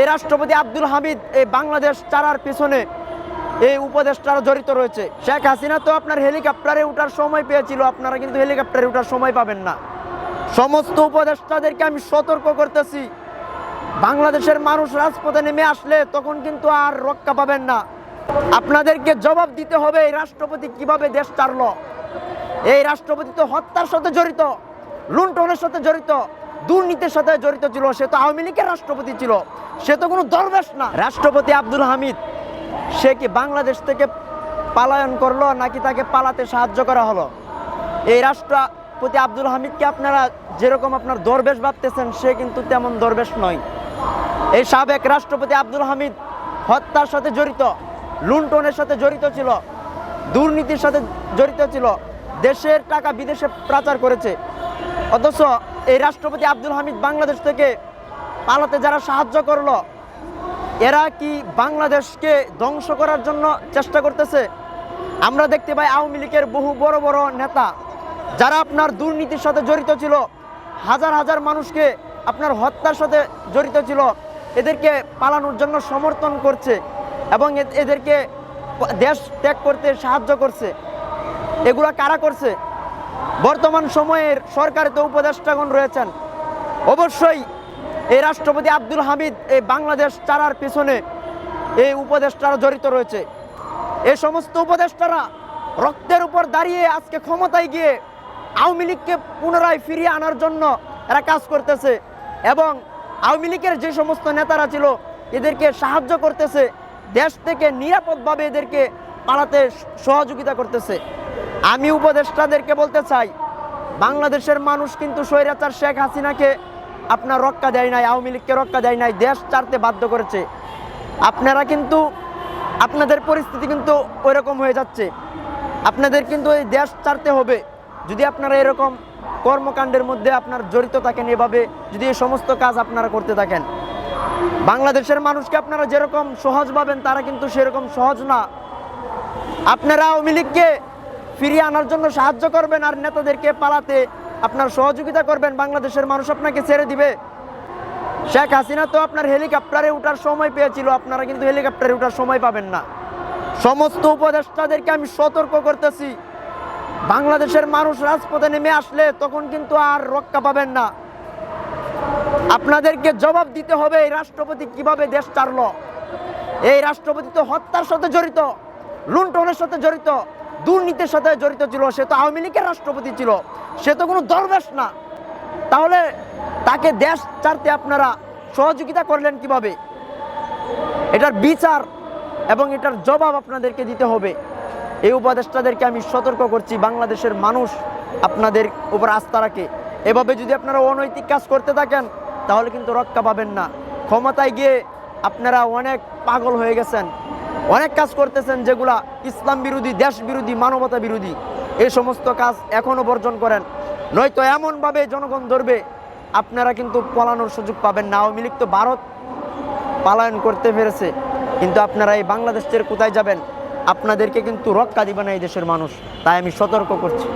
এই রাষ্ট্রপতি আব্দুল হামিদ এই বাংলাদেশ চারার পিছনে এই উপদেষ্টারা জড়িত রয়েছে। শেখ হাসিনা তো আপনার হেলিকপ্টারে ওঠার সময় পেয়েছিল, আপনারা কিন্তু হেলিকপ্টারে ওঠার সময় পাবেন না। সমস্ত উপদেষ্টাদেরকে আমি সতর্ক করতেছি, বাংলাদেশের মানুষ রাজপথে নেমে আসলে তখন কিন্তু আর রক্ষা পাবেন না। আপনাদেরকে জবাব দিতে হবে এই রাষ্ট্রপতি কীভাবে দেশ চারল এই রাষ্ট্রপতি তো হত্যার সাথে জড়িত, লুণ্ঠনের সাথে জড়িত। দুর্নীতির সাথে জড়িত ছিল, সে তো আওয়ামী লীগের রাষ্ট্রপতি ছিল। সে তো কোনো দরবেশ না। রাষ্ট্রপতি আব্দুল হামিদ, সে কি বাংলাদেশ থেকে পালায়ন করল নাকি তাকে পালাতে সাহায্য করা হলো? এই রাষ্ট্রপতি আব্দুল হামিদকে আপনারা যেরকম আপনার দরবেশ ভাবতেছেন, সে কিন্তু তেমন দরবেশ নয়। এই সাবেক রাষ্ট্রপতি আব্দুল হামিদ হত্যার সাথে জড়িত, লুণ্ঠনের সাথে জড়িত ছিল, দুর্নীতির সাথে জড়িত ছিল, দেশের টাকা বিদেশে পাচার করেছে। অথচ এই রাষ্ট্রপতি আব্দুল হামিদ বাংলাদেশ থেকে পালাতে যারা সাহায্য করল, এরা কি বাংলাদেশকে ধ্বংস করার জন্য চেষ্টা করতেছে? আমরা দেখতে পাই আওয়ামী লীগের বহু বড় বড় নেতা, যারা আপনার দুর্নীতির সাথে জড়িত ছিল, হাজার হাজার মানুষকে আপনার হত্যার সাথে জড়িত ছিল, এদেরকে পালানোর জন্য সমর্থন করছে এবং এদেরকে দেশ ত্যাগ করতে সাহায্য করছে। এগুলো কারা করছে? বর্তমান সময়ের সরকারে তো উপদেষ্টাগণ রয়েছেন। অবশ্যই এই রাষ্ট্রপতি আব্দুল হামিদ এই বাংলাদেশ চারার পিছনে এই উপদেষ্টারা জড়িত রয়েছে। এই সমস্ত উপদেষ্টারা রক্তের উপর দাঁড়িয়ে আজকে ক্ষমতায় গিয়ে আওয়ামী লীগকে পুনরায় ফিরিয়ে আনার জন্য এরা কাজ করতেছে এবং আওয়ামী লীগের যে সমস্ত নেতারা ছিল এদেরকে সাহায্য করতেছে, দেশ থেকে নিরাপদভাবে এদেরকে পালাতে সহযোগিতা করতেছে। আমি উপদেষ্টাদেরকে বলতে চাই, বাংলাদেশের মানুষ কিন্তু স্বৈরাচার শেখ হাসিনাকে আপনার রক্ষা দেয় নাই, আওয়ামী লীগকে রক্ষা দেয় নাই, দেশ চারতে বাধ্য করেছে। আপনারা কিন্তু, আপনাদের পরিস্থিতি কিন্তু ওইরকম হয়ে যাচ্ছে। আপনাদের কিন্তু এই দেশ চারতে হবে। যদি আপনারা এরকম কর্মকাণ্ডের মধ্যে আপনার জড়িত থাকেন এভাবে, যদি এই সমস্ত কাজ আপনারা করতে থাকেন। বাংলাদেশের মানুষকে আপনারা যেরকম সহজ ভাবেন, তারা কিন্তু সেরকম সহজ না। আপনারা আওয়ামী লীগকে ফিরিয়ে আনার জন্য সাহায্য করবেন আর নেতাদেরকে পালাতে আপনার সহযোগিতা করবেন। বাংলাদেশের মানুষ আপনাকে ছেড়ে দিবে। শেখ হাসিনা তো আপনার হেলিকপ্টারে ওঠার সময় পেয়েছিল। আপনারা কিন্তু হেলিকপ্টারে ওঠার সময় পাবেন না। সমস্ত উপদেষ্টাদেরকে আমি সতর্ক করতেছি। বাংলাদেশের মানুষ রাজপথে নেমে আসলে তখন কিন্তু আর রক্ষা পাবেন না। আপনাদেরকে জবাব দিতে হবে এই রাষ্ট্রপতি কীভাবে দেশ চারলো এই রাষ্ট্রপতি তো হত্যার সাথে জড়িত, লুণ্ঠনের সাথে জড়িত। দুর্নীতির সাথে জড়িত ছিল, সে তো আওয়ামী লীগের রাষ্ট্রপতি ছিল, সে তো কোনো দরবেশ না। তাহলে তাকে দেশ ছাড়তে আপনারা সহযোগিতা করলেন কীভাবে? এটার বিচার এবং এটার জবাব আপনাদেরকে দিতে হবে। এই উপদেষ্টাদেরকে আমি সতর্ক করছি, বাংলাদেশের মানুষ আপনাদের উপর আস্থা রাখে। এভাবে যদি আপনারা অনৈতিক কাজ করতে থাকেন, তাহলে কিন্তু রক্ষা পাবেন না। ক্ষমতায় গিয়ে আপনারা অনেক পাগল হয়ে গেছেন। অনেক কাজ করতেছেন যেগুলা ইসলাম বিরোধী, দেশ বিরোধী, মানবতা বিরোধী। এই সমস্ত কাজ এখনও বর্জন করেন। নয়তো এমনভাবে জনগণ ধরবে, আপনারা কিন্তু পলানোর সুযোগ পাবেন না। আওয়ামী লীগ তো ভারত পালায়ন করতে পেরেছে, কিন্তু আপনারা এই বাংলাদেশের কোথায় যাবেন? আপনাদেরকে কিন্তু রক্ষা দিবে না এই দেশের মানুষ। তাই আমি সতর্ক করছি।